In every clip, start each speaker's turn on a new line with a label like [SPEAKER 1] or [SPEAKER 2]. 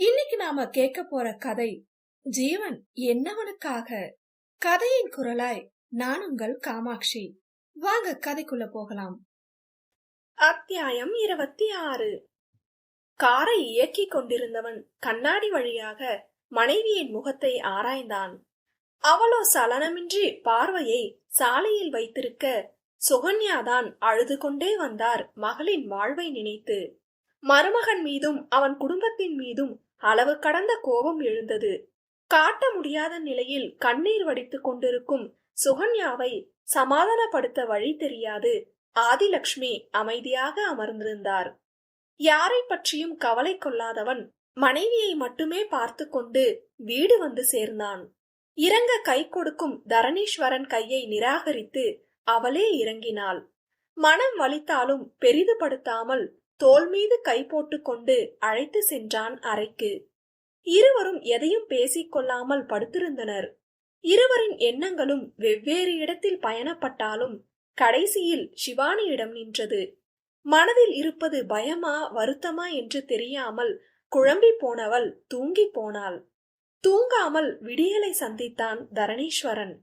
[SPEAKER 1] இன்னைக்கு நாம கேட்க போற கதை ஜீவன் என்னவனுக்காக? கதையின் குரலாய் நான் உங்கள் காமாட்சி. வாங்க கதைக்குள்ள போகலாம். அத்தியாயம் இருபத்தி ஆறு. காரை இயக்கிக் கொண்டிருந்தவன் கண்ணாடி வழியாக மனைவியின் முகத்தை ஆராய்ந்தான். அவளோ சலனமின்றி பார்வையை சாலையில் வைத்திருக்க சுகன்யாதான் அழுது கொண்டே வந்தார் மகளின் வாழ்வை நினைத்து. மருமகன் மீதும் அவன் குடும்பத்தின் மீதும் அளவு கடந்த கோபம் எழுந்தது. காட்ட முடியாத நிலையில் கண்ணீர் வடித்துக் கொண்டிருக்கும் சுகன்யாவை சமாதானப்படுத்த வழி தெரியாது. ஆதிலக்ஷ்மி அமைதியாக அமர்ந்திருந்தார். யாரை பற்றியும் கவலை கொள்ளாதவன் மனைவியை மட்டுமே பார்த்து கொண்டு வீடு வந்து சேர்ந்தான். இறங்க கை கொடுக்கும் தரணீஸ்வரன் கையை நிராகரித்து அவளே இறங்கினாள். மனம் வலித்தாலும் பெரிதுபடுத்தாமல் தோல் மீது கை போட்டுக்கொண்டு அழைத்து சென்றான் அறைக்கு. இருவரும் எதையும் பேசிக் கொள்ளாமல் படுத்திருந்தனர். இருவரின் எண்ணங்களும் வெவ்வேறு இடத்தில் பயணப்பட்டாலும் கடைசியில் சிவானியிடம் நின்றது. மனதில் இருப்பது பயமா வருத்தமா என்று தெரியாமல் குழம்பி போனவள் தூங்கி போனாள். தூங்காமல் விடியலை சந்தித்தான் தரணீஸ்வரன்.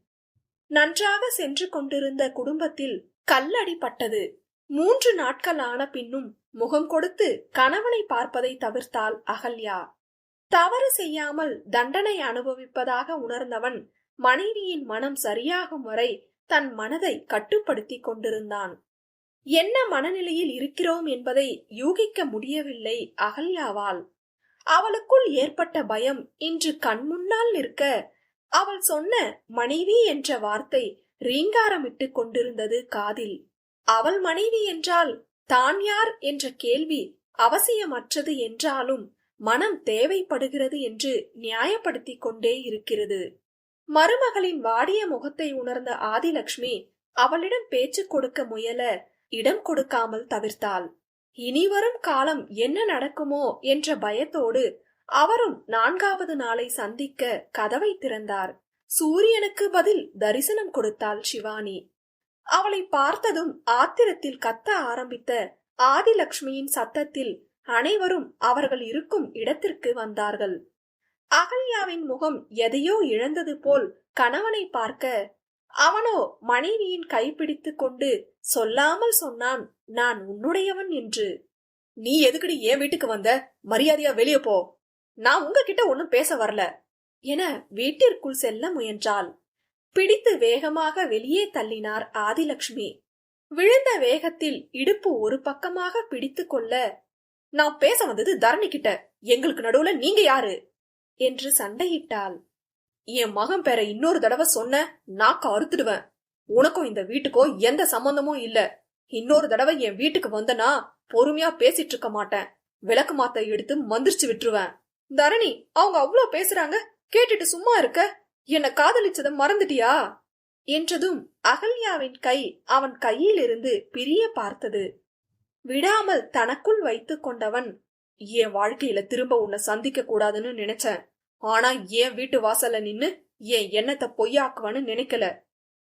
[SPEAKER 1] நன்றாக சென்று கொண்டிருந்த குடும்பத்தில் கல்லடி பட்டது மூன்று நாட்கள் ஆன பின்னும் முகம் கொடுத்து கணவனை பார்ப்பதை தவிர்த்தாள் அகல்யா. தவறு செய்யாமல் தண்டனை அனுபவிப்பதாக உணர்ந்தவன் மனைவியின் மனம் சரியாகும் வரை தன் மனதை கட்டுப்படுத்திக் கொண்டிருந்தான். என்ன மனநிலையில் இருக்கிறோம் என்பதை யூகிக்க முடியவில்லை அகல்யாவால். அவளுக்குள் ஏற்பட்ட பயம் இன்று கண்முன்னால் நிற்க அவள் சொன்ன மனைவி என்ற வார்த்தை ரீங்காரமிட்டு கொண்டிருந்தது காதில். அவள் மனைவி என்றால் தான் யார் என்ற கேள்வி அவசியமற்றது என்றாலும் மனம் தேவைப்படுகிறது என்று நியாயப்படுத்திக் கொண்டே இருக்கிறது. மருமகளின் வாடிய முகத்தை உணர்ந்த ஆதிலக்ஷ்மி அவளிடம் பேச்சு கொடுக்க முயல இடம் கொடுக்காமல் தவிர்த்தாள். இனிவரும் காலம் என்ன நடக்குமோ என்ற பயத்தோடு அவரும் நான்காவது நாளை சந்திக்க கதவை திறந்தார். சூரியனுக்கு பதில் தரிசனம் கொடுத்தாள் சிவானி. அவளை பார்த்ததும் ஆத்திரத்தில் கத்த ஆரம்பித்த ஆதிலக்ஷ்மியின் சத்தத்தில் அனைவரும் அவர்கள் இருக்கும் இடத்திற்கு வந்தார்கள். அகல்யாவின் முகம் எதையோ இழந்தது போல் கணவனை பார்க்க அவனோ மனைவியின் கைப்பிடித்து கொண்டு சொல்லாமல் சொன்னான் நான் உன்னுடையவன் என்று. நீ எதுக்கடி என் வீட்டுக்கு வந்த? மரியாதையா வெளியே போ. நான் உங்ககிட்ட ஒன்னும் பேச வரல. என வீட்டிற்குள் செல்ல முயன்றாள். பிடித்து வேகமாக வெளியே தள்ளினார் ஆதிலக்ஷ்மி. விழுந்த வேகத்தில் இடுப்பு ஒரு பக்கமாக பிடித்து கொள்ள நான் பேச வந்தது தரணி கிட்ட எங்களுக்கு நடுவுல நீங்க யாரு? என்று சண்டையிட்டாள். என் மகன் பேர இன்னொரு தடவை சொன்ன நாக்க அறுத்துடுவேன் உனக்கும் இந்த வீட்டுக்கோ எந்த சம்பந்தமும் இல்ல. இன்னொரு தடவை என் வீட்டுக்கு வந்தனா பொறுமையா பேசிட்டு இருக்க மாட்டேன். விளக்கு மாத்த எடுத்து மந்திரிச்சு விட்டுருவேன். தரணி அவங்க அவ்வளோ பேசுறாங்க கேட்டுட்டு சும்மா இருக்க? என்னை காதலிச்சதை மறந்துட்டியா? என்றதும் அகல்யாவின் கை அவன் கையிலிருந்து பிரிய பார்த்தது. விடாமல் தனக்குள் வைத்து கொண்டவன் என் வாழ்க்கையில திரும்ப உன்னை சந்திக்க கூடாதுன்னு நினைச்சேன். ஆனா என் வீட்டு வாசல்ல நின்னு என் எண்ணத்தை பொய்யாக்குவான்னு நினைக்கல.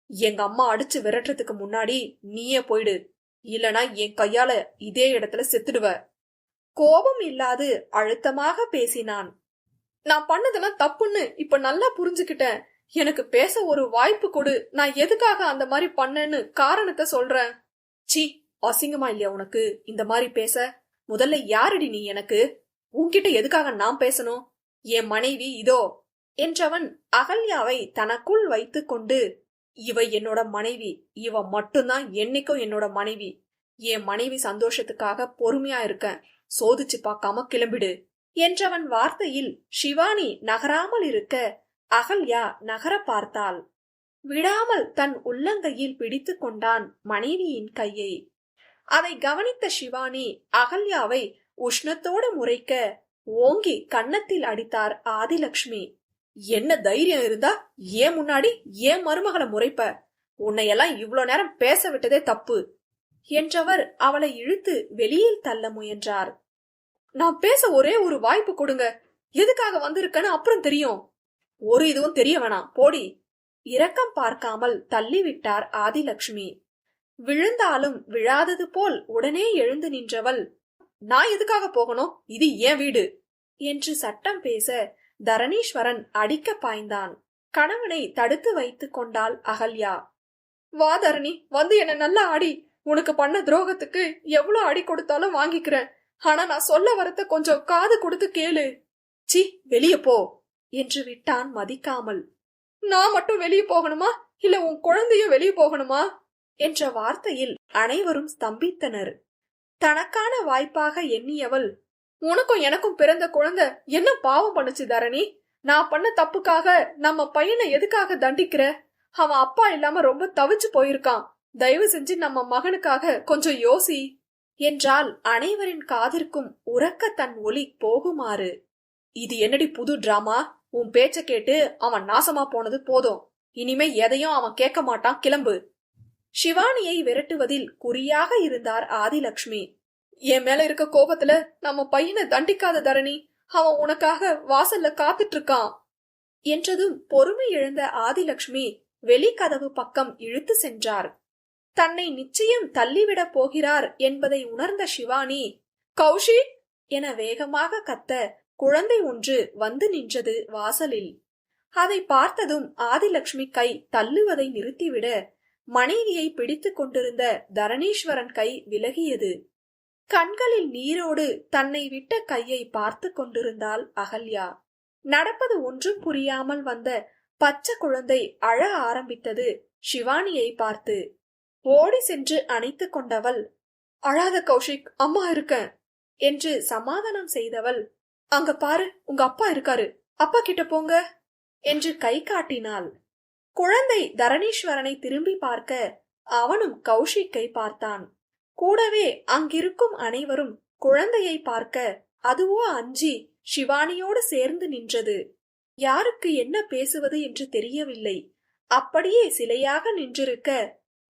[SPEAKER 1] எங்க அம்மா அடிச்சு விரட்டுறதுக்கு முன்னாடி நீயே போயிடு. இல்லனா என் கையால இதே இடத்துல செத்துடுவ. கோபம் இல்லாது அழுத்தமாக பேசினான். நான் பண்ணதெல்லாம் தப்புன்னு இப்ப நல்லா புரிஞ்சுக்கிட்டேன். எனக்கு பேச ஒரு வாய்ப்பு கொடு. நான் எதுக்காக அந்த மாதிரி பண்ணேன்னு காரணத்தை சொல்றேன். சி அசிங்கமா இல்லையா உனக்கு? இந்த மாதிரி பேச. முதல்ல யாரடி நீ எனக்கு? உன்கிட்ட எதுக்காக நான் பேசணும்? என் மனைவி இதோ என்றவன் அகல்யாவை தனக்குள் வைத்துக் கொண்டு இவ என்னோட மனைவி. இவ மட்டும்தான் என்னைக்கும் என்னோட மனைவி. என் மனைவி சந்தோஷத்துக்காக பொறுமையா இருக்கேன். சோதிச்சு பார்க்காம கிளம்பிடு. என்றவன் வார்த்தையில் சிவானி நகராமல் இருக்க. அகல்யா நகர பார்த்தாள். விடாமல் தன் உள்ளங்கையில் பிடித்து கொண்டான் மனைவியின் கையை. அதை கவனித்த சிவானி அகல்யாவை உஷ்ணத்தோடு முறைக்க ஓங்கி கன்னத்தில் அடித்தார் ஆதிலக்ஷ்மி. என்ன தைரியம் இருந்தா ஏன் முன்னாடி ஏன் மருமகளை முறைப்ப? உன்னையெல்லாம் இவ்வளோ நேரம் பேச விட்டதே தப்பு. என்றவர் அவளை இழுத்து வெளியில் தள்ள முயன்றார். நான் பேச ஒரே ஒரு வாய்ப்பு கொடுங்க. எதுக்காக வந்திருக்கேன்னு அப்புறம் தெரியும். ஒரு இதுவும் தெரிய வேணாம். போடி. இரக்கம் பார்க்காமல் தள்ளிவிட்டார் ஆதிலக்ஷ்மி. விழுந்தாலும் விழாதது போல் உடனே எழுந்து நின்றவள் நான் எதுக்காக போகணும்? இது ஏன் வீடு. என்று சட்டம் பேச தரணீஸ்வரன் அடிக்க பாய்ந்தான். கணவனை தடுத்து வைத்துக் கொண்டாள் அகல்யா. வா தரணி வந்து என்ன நல்லா ஆடி. உனக்கு பண்ண துரோகத்துக்கு எவ்வளவு அடி கொடுத்தாலும் வாங்கிக்கிறேன். ஆனா நான் சொல்ல வரத கொஞ்சம் காது கொடுத்து கேளு. சி வெளிய போ என்று விட்டான் மதிக்காமல். நான் மட்டும் வெளியே போகணுமா? இல்ல உன் குழந்தையும் வெளியே போகணுமா? என்ற வார்த்தையில் அனைவரும் ஸ்தம்பித்தனர். தனக்கான வாய்ப்பாக எண்ணியவள் உனக்கும் எனக்கும் பிறந்த குழந்தை என்ன பாவம் பண்ணுச்சு தரணி? நான் பண்ண தப்புக்காக நம்ம பையனை எதுக்காக தண்டிக்கிற? அவன் அப்பா இல்லாம ரொம்ப தவிச்சு போயிருக்கான். தயவு செஞ்சு நம்ம மகனுக்காக கொஞ்சம் யோசி. என்றால் அனைவரின் காதிற்கும் உறக்க தன் ஒலி போகுமாறு. இது என்னடி புது டிராமா? உன் பேச்ச கேட்டு அவன் நாசமா போனது போதும். இனிமே எதையும் அவன் கேட்க மாட்டான் கிளம்பு. சிவானியை விரட்டுவதில் குறியாக இருந்தார் ஆதிலக்ஷ்மி. என் மேல இருக்க கோபத்துல நம்ம பையனை தண்டிக்காத தரணி அவன் உனக்காக வாசல்ல காத்துட்டு இருக்கான் என்றதும் பொறுமை இழந்த ஆதிலக்ஷ்மி வெளிக்கதவு பக்கம் இழுத்து சென்றார். தன்னை நிச்சயம் தள்ளிவிடப் போகிறார் என்பதை உணர்ந்த சிவானி கௌஷி என வேகமாக கத்த குழந்தை ஒன்று வந்து நின்றது வாசலில். அதை பார்த்ததும் ஆதிலட்சுமி கை தள்ளுவதை நிறுத்திவிட மனைவியை பிடித்துக் கொண்டிருந்த தரணீஸ்வரன் கை விலகியது. கண்களில் நீரோடு தன்னை விட்ட கையை பார்த்து கொண்டிருந்தாள் அகல்யா. நடப்பது ஒன்றும் புரியாமல் வந்த பச்சை குழந்தை அழ ஆரம்பித்தது சிவானியை பார்த்து. ஓடி சென்று அணைத்து கொண்டவள். அழாத கௌஷிக் அம்மா இருக்க என்று சமாதானம் செய்தவள். அங்க பாரு உங்க அப்பா இருக்காரு. அப்பா கிட்ட போங்க என்று கை காட்டினாள். குழந்தை தரணீஸ்வரனை திரும்பி பார்க்க அவனும் கௌஷிக்கை பார்த்தான். கூடவே அங்கிருக்கும் அனைவரும் குழந்தையை பார்க்க அதுவோ அஞ்சி சிவானியோடு சேர்ந்து நின்றது. யாருக்கு என்ன பேசுவது என்று தெரியவில்லை. அப்படியே சிலையாக நின்றிருக்க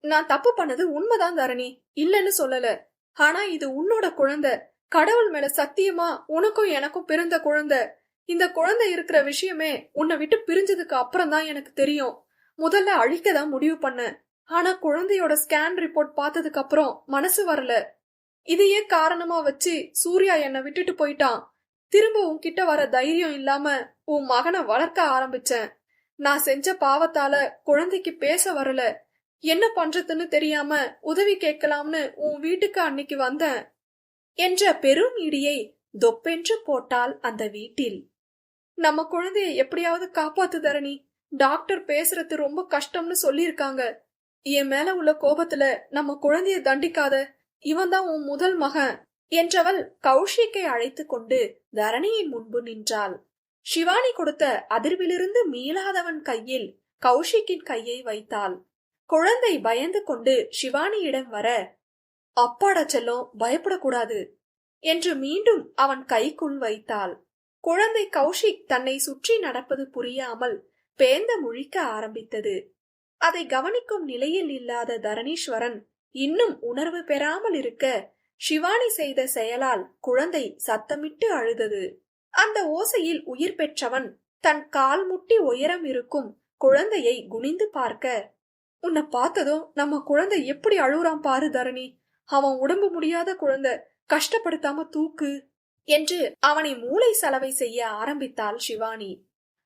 [SPEAKER 1] நான் தப்பு பண்ணது உண்மைதான் தரணி இல்லன்னு சொல்லல. ஆனா இது உன்னோட குழந்தை. கடவுள் மேல சத்தியமா உனக்கும் எனக்கும் பிறந்த குழந்தை. இந்த குழந்தை இருக்கிற விஷயமே உன்னை விட்டு பிரிஞ்சதுக்கு அப்புறம் தான் எனக்கு தெரியும். முதல்ல அழிக்க தான் முடிவு பண்ண. ஆனா குழந்தையோட ஸ்கேன் ரிப்போர்ட் பார்த்ததுக்கு அப்புறம் மனசு வரல. இதையே காரணமா வச்சு சூர்யா என்னை விட்டுட்டு போயிட்டான்? திரும்ப உன்கிட்ட வர தைரியம் இல்லாம உன் மகனை வளர்க்க ஆரம்பிச்சேன். நான் செஞ்ச பாவத்தால குழந்தைக்கு பேச வரல. என்ன பண்றதுன்னு தெரியாம உதவி கேட்கலாம்னு உன் வீட்டுக்கு அன்னைக்கு வந்த என்ற பெரும் இடியை தொப்பென்று போட்டால் அந்த வீட்டில். நம்ம குழந்தைய எப்படியாவது காப்பாத்து தரணி. டாக்டர் பேசுறது ரொம்ப கஷ்டம்னு சொல்லியிருக்காங்க. என் மேல உள்ள கோபத்துல நம்ம குழந்தைய தண்டிக்காத. இவன் தான் உன் முதல் மகன் என்றவள் கௌஷிக்கை அழைத்து கொண்டு தரணியின் முன்பு நின்றாள். சிவானி கொடுத்த அதிர்விலிருந்து மீளாதவன் கையில் கௌஷிக்கின் கையை வைத்தாள். குழந்தை பயந்து கொண்டு சிவானியிடம் வர அப்பாடா செல்லம் பயப்படக்கூடாது என்று மீண்டும் அவன் கைக்குள் வைத்தாள். குழந்தை கௌஷிக் தன்னை சுற்றி நடப்பது புரியாமல் பேந்த முழிக்க ஆரம்பித்தது. அதை கவனிக்கும் நிலையில் இல்லாத தரணீஸ்வரன் இன்னும் உணர்வு பெறாமல் இருக்க சிவானி செய்த செயலால் குழந்தை சத்தமிட்டு அழுதது. அந்த ஓசையில் உயிர் பெற்றவன் தன் கால் முட்டி உயரம் இருக்கும் குழந்தையை குனிந்து பார்க்க உன்னை பார்த்ததும் நம்ம குழந்தை எப்படி அழுகுறான் பாரு தரணி. அவன் உடம்பு முடியாத குழந்தை கஷ்டப்படுத்தாம தூக்கு என்று அவனை மூளை சலவை செய்ய ஆரம்பித்தாள் சிவானி.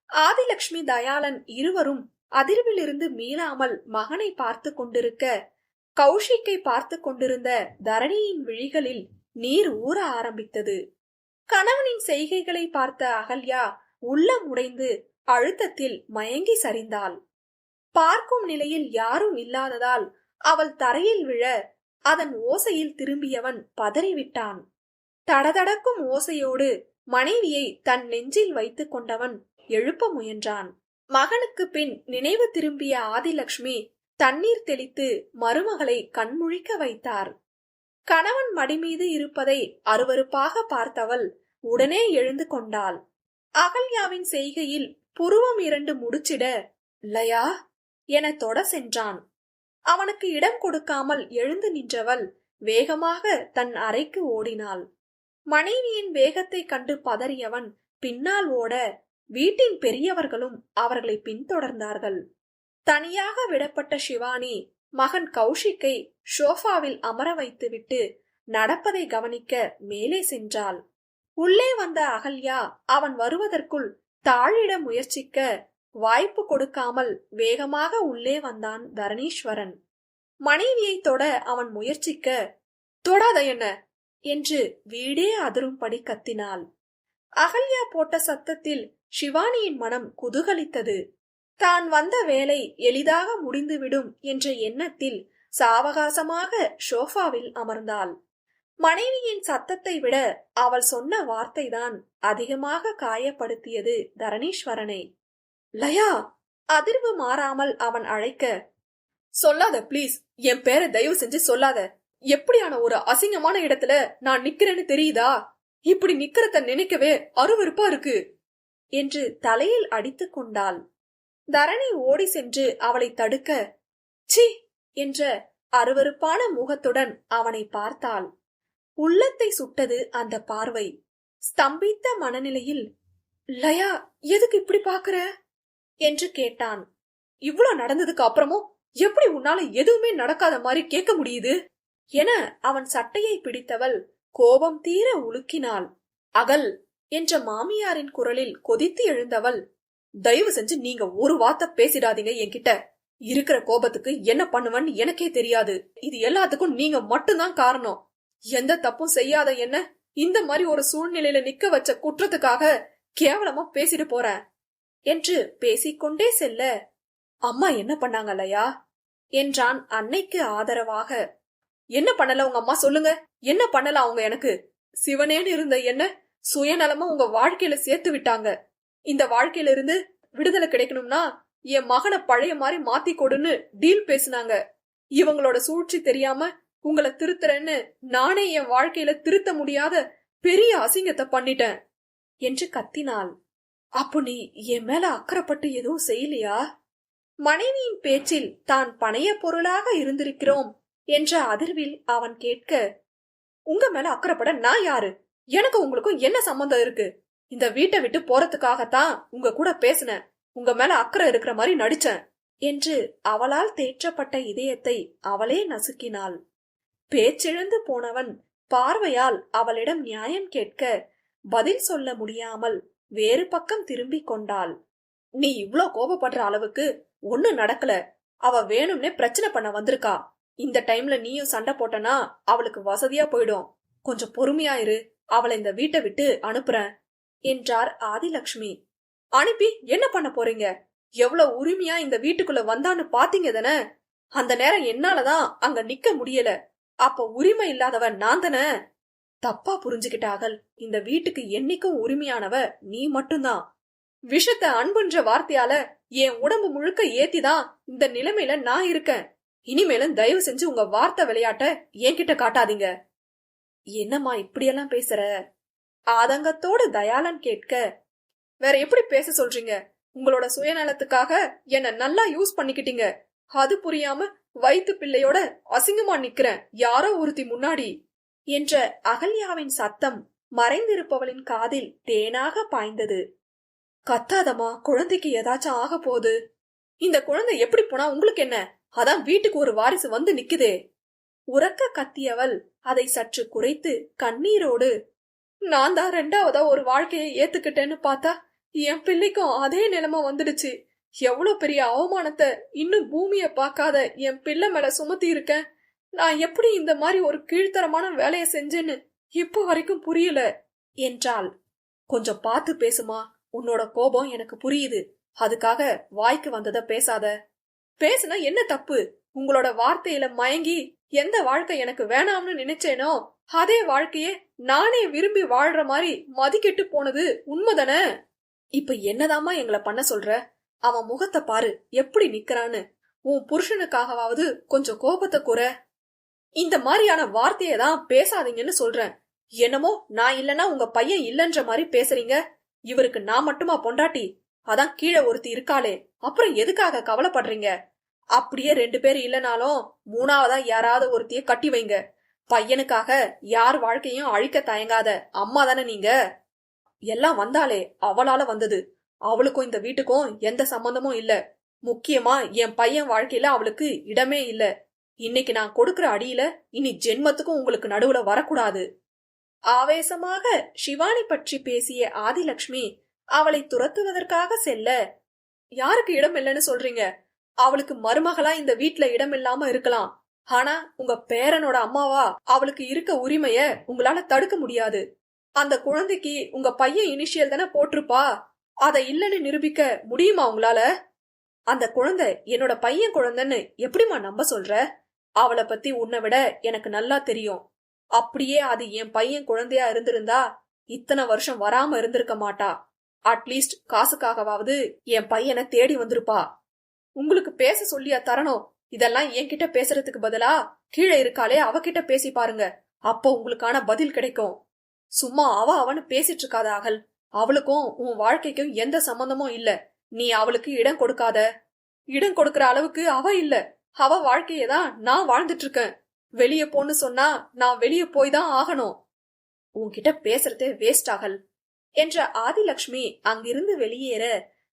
[SPEAKER 1] ஆதிலட்சுமி தயாளன் இருவரும் அதிர்விலிருந்து மீளாமல் மகனை பார்த்து கொண்டிருக்க கௌஷிக்கை பார்த்து கொண்டிருந்த தரணியின் விழிகளில் நீர் ஊற ஆரம்பித்தது. கணவனின் செய்கைகளை பார்த்த அகல்யா உள்ளம் உடைந்து அழுத்தத்தில் மயங்கி சரிந்தாள். பார்க்கும் நிலையில் யாரும் இல்லாததால் அவள் தரையில் விழ அதன் ஓசையில் திரும்பியவன் பதறிவிட்டான். தடதடக்கும் ஓசையோடு மனைவியை தன் நெஞ்சில் வைத்துக் கொண்டவன் எழுப்ப முயன்றான். மகனுக்கு பின் நினைவு திரும்பிய ஆதிலக்ஷ்மி தண்ணீர் தெளித்து மருமகளை கண்முழிக்க வைத்தார். கணவன் மடிமீது இருப்பதை அருவருப்பாக பார்த்தவள் உடனே எழுந்து கொண்டாள். அகல்யாவின் செய்கையில் புருவம் இரண்டு முடிச்சிட லயா என தொட சென்றான். அவனுக்கு இடம் கொடுக்காமல் எழுந்து நின்றவள் வேகமாக தன் அறைக்கு ஓடினாள். மனைவியின் வேகத்தை கண்டு பதறியவன் பின்னால் ஓட வீட்டின் பெரியவர்களும் அவர்களை பின்தொடர்ந்தார்கள். தனியாக விடப்பட்ட சிவானி மகன் கௌஷிக்கை ஷோஃபாவில் அமர வைத்துவிட்டு நடப்பதை கவனிக்க மேலே சென்றாள். உள்ளே வந்த அகல்யா அவன் வருவதற்குள் தாழிட முயற்சிக்க வாய்ப்பு கொடுக்காமல் வேகமாக உள்ளே வந்தான் தரணீஸ்வரன். மனைவியை தொட அவன் முயற்சிக்க தொடாத என்ன? என்று வீடே அதிரும்படி கத்தினாள். அகல்யா போட்ட சத்தத்தில் சிவானியின் மனம் குதூகலித்தது. தான் வந்த வேலை எளிதாக முடிந்துவிடும் என்ற எண்ணத்தில் சாவகாசமாக ஷோஃபாவில் அமர்ந்தாள். மனைவியின் சத்தத்தை விட அவள் சொன்ன வார்த்தைதான் அதிகமாக காயப்படுத்தியது தரணீஸ்வரனை. லயா அதிர்வு மாறாமல் அவன் அழைக்க சொல்லாத ப்ளீஸ் என் பேரை தயவு செஞ்சு சொல்லாத. எப்படியான ஒரு அசிங்கமான இடத்துல நான் நிக்கிறேன்னு தெரியுதா? இப்படி நிக்கிறத நினைக்கவே அருவருப்பா இருக்கு. என்று தலையில் அடித்துக் கொண்டாள். தரணி ஓடி சென்று அவளை தடுக்க சி என்ற அருவருப்பான முகத்துடன் அவனை பார்த்தாள். உள்ளத்தை சுட்டது அந்த பார்வை. ஸ்தம்பித்த மனநிலையில் லயா எதுக்கு இப்படி பாக்குற என்று கேட்டான். இவ்ளோ நடந்ததுக்கு அப்புறமும் எப்படி உன்னால எதுவுமே நடக்காத மாதிரி கேட்க முடியுது? என அவன் சட்டையை பிடித்தவள் கோபம் தீர உலுக்கினாள். அகல் என்ற மாமியாரின் குரலில் கொதித்து எழுந்தவள் தயவு செஞ்சு நீங்க ஒரு வார்த்தை பேசிடாதீங்க என்கிட்ட. இருக்கிற கோபத்துக்கு என்ன பண்ணுவன்னு எனக்கே தெரியாது. இது எல்லாத்துக்கும் நீங்க மட்டும்தான் காரணம். எந்த தப்பும் செய்யாத என்ன? இந்த மாதிரி ஒரு சூழ்நிலையில நிக்க வச்ச குற்றத்துக்காக கேவலமா பேசிட்டு போறேன். என்று பேசிக்கொண்டே செல்ல அம்மா என்ன பண்ணாங்க இல்லையா என்றான் அன்னைக்கு ஆதரவாக. என்ன பண்ணல உங்க அம்மா சொல்லுங்க. என்ன பண்ணல அவங்க எனக்கு? சிவனேன்னு இருந்த என்ன சுயநலமா உங்க வாழ்க்கையில சேர்த்து விட்டாங்க. இந்த வாழ்க்கையில இருந்து விடுதலை கிடைக்கணும்னா என் மகனை பழைய மாதிரி மாத்தி கொடுன்னு டீல் பேசுனாங்க. இவங்களோட சூழ்ச்சி தெரியாம உங்களை திருத்துறேன்னு நானே என் வாழ்க்கையில திருத்த முடியாத பெரிய அசிங்கத்தை பண்ணிட்டேன் என்று கத்தினாள். அப்போ நீ என் மேல அக்கறைப்பட்டு எதுவும் செய்யலையா? மனைவியின் பேச்சில் தான் பணைய பொருளாக இருந்திருக்கிறோம் என்ற அதிர்வில் அவன் கேட்க உங்க மேல அக்கறைப்பட நான் யாரு? எனக்கு உங்களுக்கும் என்ன சம்பந்தம் இருக்கு? இந்த வீட்டை விட்டு போறதுக்காகத்தான் உங்க கூட பேசினேன். உங்க மேல அக்கறை இருக்கிற மாதிரி நடிச்சேன். என்று அவளால் தேற்றப்பட்ட இதயத்தை அவளே நசுக்கினாள். பேச்செழுந்து போனவன் பார்வையால் அவளிடம் நியாயம் கேட்க பதில் சொல்ல முடியாமல் வேறு பக்கம் திரும்பிக் கொண்டாள். நீ இவ்ளோ கோபப்படுற அளவுக்கு ஒண்ணு நடக்கல. அவ வேணும்னே பிரச்சனை பண்ண வந்திருக்கா. இந்த டைம்ல நீயும் சண்டை போட்டனா அவளுக்கு வசதியா போயிடும். கொஞ்சம் பொறுமையா இரு. அவளை இந்த வீட்டை விட்டு அனுப்புறேன் என்றார் ஆதிலக்ஷ்மி. அனுப்பி என்ன பண்ண போறீங்க? எவ்வளவு உரிமையா இந்த வீட்டுக்குள்ள வந்தான்னு பாத்தீங்க தானே? அந்த நேரம் என்னாலதான் அங்க நிக்க முடியல. அப்ப உரிமை இல்லாதவன் நான் தானே? தப்பா புரிஞ்சுகிட்டார்கள் இந்த வீட்டுக்கு என்னைக்கும் உரிமையானவ நீ மட்டும்தான். விஷத்த அன்புன்ற வார்த்தையால என் உடம்பு முழுக்க ஏத்திதான் இந்த நிலைமையில நான் இருக்கேன். இனிமேலும் தயவு செஞ்சு உங்க வார்த்தை விளையாட்ட என்கிட்ட காட்டாதீங்க. என்னம்மா இப்படியெல்லாம் பேசுற? ஆதங்கத்தோட தயாளன் கேட்க வேற எப்படி பேச சொல்றீங்க? உங்களோட சுயநலத்துக்காக என்ன நல்லா யூஸ் பண்ணிக்கிட்டீங்க. அது புரியாம வயிற்று பிள்ளையோட அசிங்கமா நிக்கிறேன். யாரோ ஒருத்தி முன்னாடி என்ற அகல்யாவின் சத்தம் மறைந்திருப்பவளின் காதில் தேனாக பாய்ந்தது. கத்தாதம்மா குழந்தைக்கு ஏதாச்சும் ஆக போகுது. இந்த குழந்தை எப்படி போனா உங்களுக்கு என்ன? அதான் வீட்டுக்கு ஒரு வாரிசு வந்து நிக்குதே. உறக்க கத்தியவள் அதை சற்று குறைத்து கண்ணீரோடு நான் தான் ரெண்டாவதா ஒரு வாழ்க்கையை ஏத்துக்கிட்டேன்னு பார்த்தா என் பிள்ளைக்கும் அதே நிலைமை வந்துடுச்சு. எவ்வளவு பெரிய அவமானத்தை இன்னும் பூமிய பார்க்காத என் பிள்ளை மேல சுமத்தி இருக்கேன். நான் எப்படி இந்த மாதிரி ஒரு கீழ்த்தரமான வேலையை செஞ்சேன்னு இப்போ வரைக்கும் புரியல என்றாள். கொஞ்சம் பார்த்து பேசுமா உன்னோட கோபம் எனக்கு புரியுது. அதுக்காக வாய்க்கு வந்தத பேசாத. பேசுனா என்ன தப்பு? உங்களோட வார்த்தையில மயங்கி எந்த வாழ்க்கை எனக்கு வேணாம்னு நினைச்சேனோ அதே வாழ்க்கையே நானே விரும்பி வாழ்ற மாதிரி மதிக்கெட்டு போனது உண்மைதானே இப்ப என்னதாம்மா எங்களை பண்ண சொல்ற? அவன் முகத்தை பாரு எப்படி நிக்கிறான்னு. உன் புருஷனுக்காகவாவது கொஞ்சம் கோபத்தை குறை. இந்த மாதிரியான வார்த்தையை தான் பேசாதீங்கன்னு சொல்றேன்.
[SPEAKER 2] என்னமோ நான் இல்லனா உங்க பையன் இல்லன்ற மாதிரி பேசுறீங்க. இவருக்கு நான் மட்டுமா பொண்டாட்டி? அதான் கீழே ஒருத்தி இருக்காளே. அப்புறம் எதுக்காக கவலைப்படுறீங்க? அப்படியே ரெண்டு பேர் இல்லனாலும் மூணாவதா யாராவது ஒருத்திய கட்டி வைங்க. பையனுக்காக யார் வாழ்க்கையும் அழிக்க தயங்காத அம்மா தானே நீங்க? எல்லாம் வந்தாளே அவளால வந்தது. அவளுக்கும் இந்த வீட்டுக்கும் எந்த சம்பந்தமும் இல்ல. முக்கியமா என் பையன் வாழ்க்கையில அவளுக்கு இடமே இல்லை. இன்னைக்கு நான் கொடுக்கிற அடியில இனி ஜென்மத்துக்கும் உங்களுக்கு நடுவுல வரக்கூடாது. ஆவேசமாக சிவானி பற்றி பேசிய ஆதிலக்ஷ்மி அவளை துரத்துவதற்காக செல்ல யாருக்கு இடம் இல்லைன்னு சொல்றீங்க? அவளுக்கு மருமகளா இந்த வீட்ல இடம் இல்லாம இருக்கலாம். ஆனா உங்க பேரனோட அம்மாவா அவளுக்கு இருக்க உரிமைய உங்களால தடுக்க முடியாது. அந்த குழந்தைக்கு உங்க பையன் இனிஷியல் தானே போட்டிருப்பா. அதை இல்லைன்னு நிரூபிக்க முடியுமா உங்களால? அந்த குழந்தை என்னோட பையன் குழந்தைன்னு எப்படிம்மா நம்ப சொல்ற? அவளை பத்தி உன்னை விட எனக்கு நல்லா தெரியும். அப்படியே அது என் பையன் குழந்தையா இருந்திருந்தா இத்தனை வருஷம் வராம இருந்திருக்க மாட்டா. அட்லீஸ்ட் காசுக்காகவாவது என் பையனை தேடி வந்திருப்பா. உங்களுக்கு பேச சொல்லியா தரணும்? இதெல்லாம் என்கிட்ட பேசுறதுக்கு பதிலா கீழே இருக்காளே அவகிட்ட பேசி பாருங்க. அப்போ உங்களுக்கான பதில் கிடைக்கும். சும்மா அவ அவனு பேசிட்டு இருக்காத அகல். அவளுக்கும் உன் வாழ்க்கைக்கும் எந்த சம்பந்தமும் இல்ல. நீ அவளுக்கு இடம் கொடுக்காத. இடம் கொடுக்கற அளவுக்கு அவ இல்ல. அவ வாழ்க்கையை தான் நான் வாழ்ந்துட்டு இருக்கேன் வெளியே போன்னு சொன்னா நான் வெளியே போய் தான் ஆகணும். உன்கிட்ட பேசுறதே வேஸ்ட் ஆகல் என்ற ஆதிலட்சுமி அங்கிருந்து வெளியேற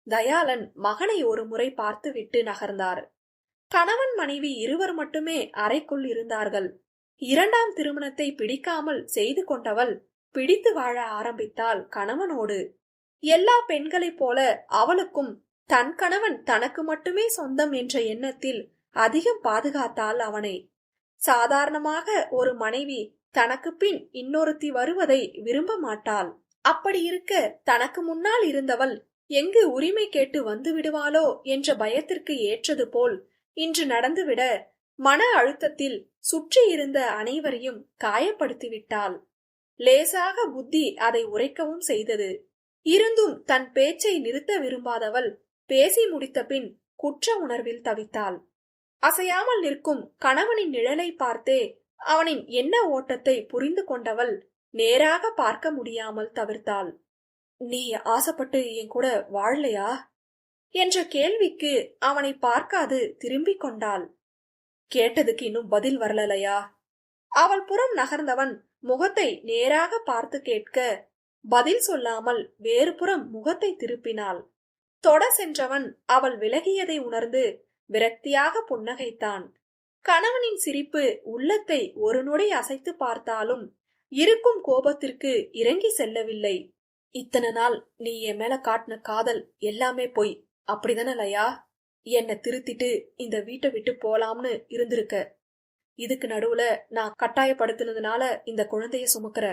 [SPEAKER 2] தயாளன் மகனை ஒரு முறை பார்த்து விட்டு நகர்ந்தார். கணவன் மனைவி இருவர் மட்டுமே அறைக்குள் இருந்தார்கள். இரண்டாம் திருமணத்தை பிடிக்காமல் செய்து கொண்டவள் பிடித்து வாழ ஆரம்பித்தாள் கணவனோடு. எல்லா பெண்களைப் போல அவளுக்கும் தன் கணவன் தனக்கு மட்டுமே சொந்தம் என்ற எண்ணத்தில் அதிகம் பாதுகாத்தாள் அவனை. சாதாரணமாக ஒரு மனைவி தனக்கு பின் இன்னொருத்தி வருவதை விரும்ப மாட்டாள். அப்படி இருக்க தனக்கு முன்னால் இருந்தவள் எங்கு உரிமை கேட்டு வந்து விடுவாளோ என்ற பயத்திற்கு ஏற்றது போல் இன்று நடந்துவிட மன அழுத்தத்தில் சுற்றி இருந்த அனைவரையும் காயப்படுத்திவிட்டாள் லேசாக புத்தி அதை உரைக்கவும் செய்தது. இருந்தும் தன் பேச்சை நிறுத்த விரும்பாதவள் பேசி முடித்த பின் குற்ற உணர்வில் தவித்தாள். அசையாமல் நிற்கும் கணவனின் நிழலை பார்த்தே அவனின் என்ன ஓட்டத்தை புரிந்து கொண்டவள் நேராக பார்க்க முடியாமல் தவிர்த்தாள். நீ ஆசைப்பட்டு என் கூட வாழலையா? என்ற கேள்விக்கு அவனை பார்க்காது திரும்பிக் கொண்டாள். கேட்டதுக்கு இன்னும் பதில் வரலையா அவள் புறம் நகர்ந்தவன் முகத்தை நேராக பார்த்து கேட்க பதில் சொல்லாமல் வேறு புறம் முகத்தை திருப்பினாள். தொட சென்றவன் அவள் விலகியதை உணர்ந்து விரக்தியாக புன்னகைத்தான். கணவனின் சிரிப்பு உள்ளத்தை ஒரு நொடி அசைத்து பார்த்தாலும் இருக்கும் கோபத்திற்கு இறங்கி செல்லவில்லை. இத்தனை நாள் நீ என் மேல காட்டின காதல் எல்லாமே பொய். அப்படிதானே லயா? என்னை திருத்திட்டு இந்த வீட்டை விட்டு போலாம்னு இருந்திருக்க. இதுக்கு நடுவுல நான் கட்டாயப்படுத்தினதுனால இந்த குழந்தைய சுமக்கிற.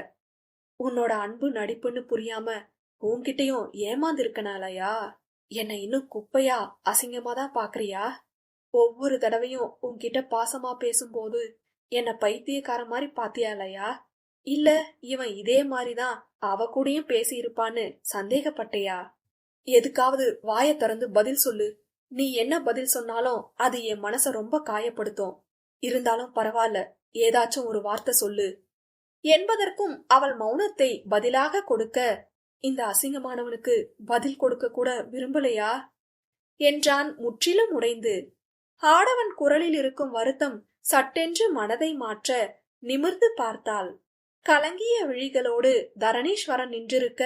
[SPEAKER 2] உன்னோட அன்பு நடிப்புன்னு புரியாம உன்கிட்டயும் ஏமாந்திருக்கனாலயா என்னை இன்னும் குப்பையா அசிங்கமா தான் பாக்குறியா? ஒவ்வொரு தடவையும் உன்கிட்ட பாசமா பேசும்போது என்ன பைத்தியக்கார மாதிரி பாத்தியாலையா இல்ல இவன் இதே மாதிரிதான் அவ கூடயும் பேசியிருப்பான்னு சந்தேகப்பட்டையா? எதுக்காவது வாய திறந்து பதில் சொல்லு. நீ என்ன பதில் சொன்னாலும் அது என் மனச ரொம்ப காயப்படுத்தும். இருந்தாலும் பரவாயில்ல ஏதாச்சும் ஒரு வார்த்தை சொல்லு. என்பதற்கும் அவள் மௌனத்தை பதிலாக கொடுக்க இந்த அசிங்கமானவனுக்கு பதில் கொடுக்க கூட விரும்பலையா? என்றான் முற்றிலும் உடைந்து ஆடவன் குரலில் இருக்கும் வருத்தம் சட்டென்று மனதை மாற்ற நிமிர்ந்து பார்த்தாள். கலங்கிய விழிகளோடு தரணீஸ்வரன் நின்றிருக்க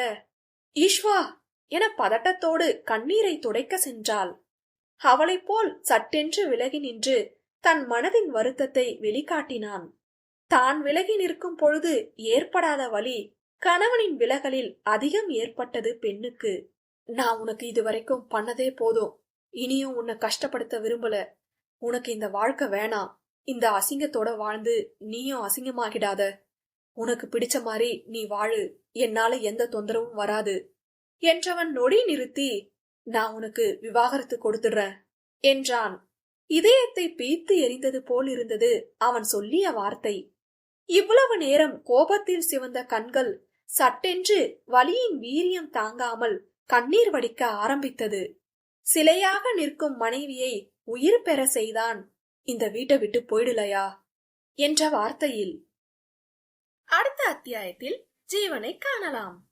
[SPEAKER 2] ஈஷ்வா! என பதட்டத்தோடு கண்ணீரை துடைக்க சென்றாள். அவளைப் போல் சட்டென்று விலகி நின்று தன் மனதின் வருத்தத்தை வெளிக்காட்டினான். தான் விலகி நிற்கும் பொழுது ஏற்படாத வழி கணவனின் விலகலில் அதிகம் ஏற்பட்டது பெண்ணுக்கு. நான் உனக்கு இதுவரைக்கும் பண்ணதே போதும். இனியும் உன்னை கஷ்டப்படுத்த விரும்பல. உனக்கு இந்த வாழ்க்கை வேணாம். இந்த அசிங்கத்தோட வாழ்ந்து நீயும் அசிங்கமாகிடாத. உனக்கு பிடிச்ச மாதிரி நீ வாழு. என்னால எந்த தொந்தரவும் வராது. என்றவன் நொடி நிறுத்தி நான் உனக்கு விவாகரத்து கொடுத்துடுறேன் என்றான். இதயத்தை பீத்து எரிந்தது போல் இருந்தது அவன் சொல்லிய வார்த்தை. இவ்வளவு நேரம் கோபத்தில் சிவந்த கண்கள் சட்டென்று வலியின் வீரியம் தாங்காமல் கண்ணீர் வடிக்க ஆரம்பித்தது. சிலையாக நிற்கும் மனைவியை உயிர் பெற செய்தான். இந்த வீட்டை விட்டு போயிடலையா? என்ற வார்த்தையில்.
[SPEAKER 1] அடுத்த அத்தியாயத்தில் ஜீவனை காணலாம்.